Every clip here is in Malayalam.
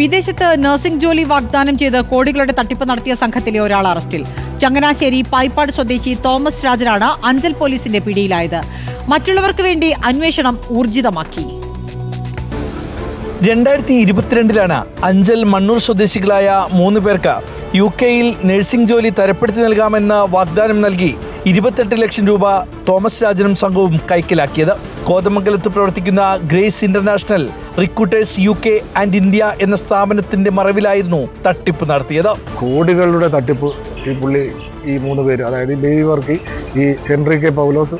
വിദേശത്ത് നഴ്സിംഗ് ജോലി വാഗ്ദാനം ചെയ്ത് കോടികളുടെ തട്ടിപ്പ് നടത്തിയ സംഘത്തിലെ ഒരാൾ അറസ്റ്റിൽ. ചങ്ങനാശ്ശേരി പായ്പാട് സ്വദേശി തോമസ് രാജനാണ് അഞ്ചൽ പോലീസിന്റെ പിടിയിലായത്. മറ്റുള്ളവർക്ക് വേണ്ടി അന്വേഷണം ഊർജിതമാക്കി. രണ്ടായിരത്തി ഇരുപത്തിരണ്ടിലാണ് അഞ്ചൽ മണ്ണൂർ സ്വദേശികളായ മൂന്ന് പേർക്ക് യു കെയിൽ നഴ്സിംഗ് ജോലി തരപ്പെടുത്തി നൽകാമെന്ന് വാഗ്ദാനം നൽകി ഇരുപത്തെട്ട് ലക്ഷം രൂപ തോമസ് രാജനും സംഘവും കൈക്കലാക്കിയത്. കോതമംഗലത്ത് പ്രവർത്തിക്കുന്ന Grace International Recruiters U K and India എന്ന സ്ഥാപനത്തിന്റെ മറവിലായിരുന്നു തട്ടിപ്പ് നടത്തിയത്. കോടികളുടെ തട്ടിപ്പ് ഈ പുള്ളി ഈ മൂന്ന് പേര് അതായത് ബേബി വർക്കി ഈ ഹെൻറി കെ പൗലോസ്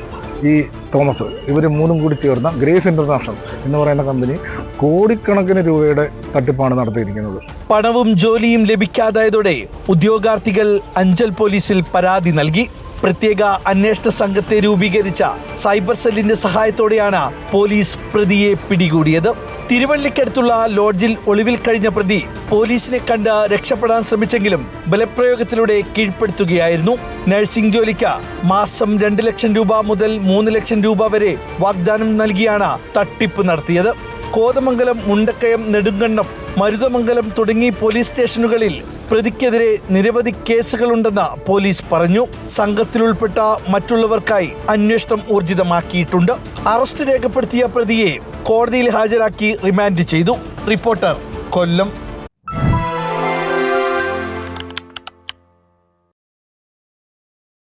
ഈ തോമസ് ഇവർ മൂന്നും കൂടി ചേർന്ന ഗ്രേസ് ഇന്റർനാഷണൽ എന്ന് പറയുന്ന കമ്പനി കോടിക്കണക്കിന് രൂപയുടെ തട്ടിപ്പാണ് നടത്തിയിരിക്കുന്നത്. പണവും ജോലിയും ലഭിക്കാതായതോടെ ഉദ്യോഗാർത്ഥികൾ അഞ്ചൽ പോലീസിൽ പരാതി നൽകി. പ്രത്യേക അന്വേഷണ സംഘത്തെ രൂപീകരിച്ച സൈബർ സെല്ലിന്റെ സഹായത്തോടെയാണ് പോലീസ് പ്രതിയെ പിടികൂടിയത്. തിരുവള്ളിക്കടുത്തുള്ള ലോഡ്ജിൽ ഒളിവിൽ കഴിഞ്ഞ പ്രതി പോലീസിനെ കണ്ട് രക്ഷപ്പെടാൻ ശ്രമിച്ചെങ്കിലും ബലപ്രയോഗത്തിലൂടെ കീഴ്പ്പെടുത്തുകയായിരുന്നു. നഴ്സിംഗ് ജോലിക്ക് മാസം രണ്ട് ലക്ഷം രൂപ മുതൽ മൂന്ന് ലക്ഷം രൂപ വരെ വാഗ്ദാനം നൽകിയാണ് തട്ടിപ്പ് നടത്തിയത്. കോതമംഗലം മുണ്ടക്കയം നെടുങ്കണ്ടം മരുതമംഗലം തുടങ്ങി പോലീസ് സ്റ്റേഷനുകളിൽ പ്രതിക്കെതിരെ നിരവധി കേസുകളുണ്ടെന്ന് പോലീസ് പറഞ്ഞു. സംഘത്തിലുൾപ്പെട്ട മറ്റുള്ളവർക്കായി അന്വേഷണം ഊർജിതമാക്കിയിട്ടുണ്ട്. അറസ്റ്റ് രേഖപ്പെടുത്തിയ പ്രതിയെ കോടതിയിൽ ഹാജരാക്കി റിമാൻഡ് ചെയ്തു. റിപ്പോർട്ടർ കൊല്ലം.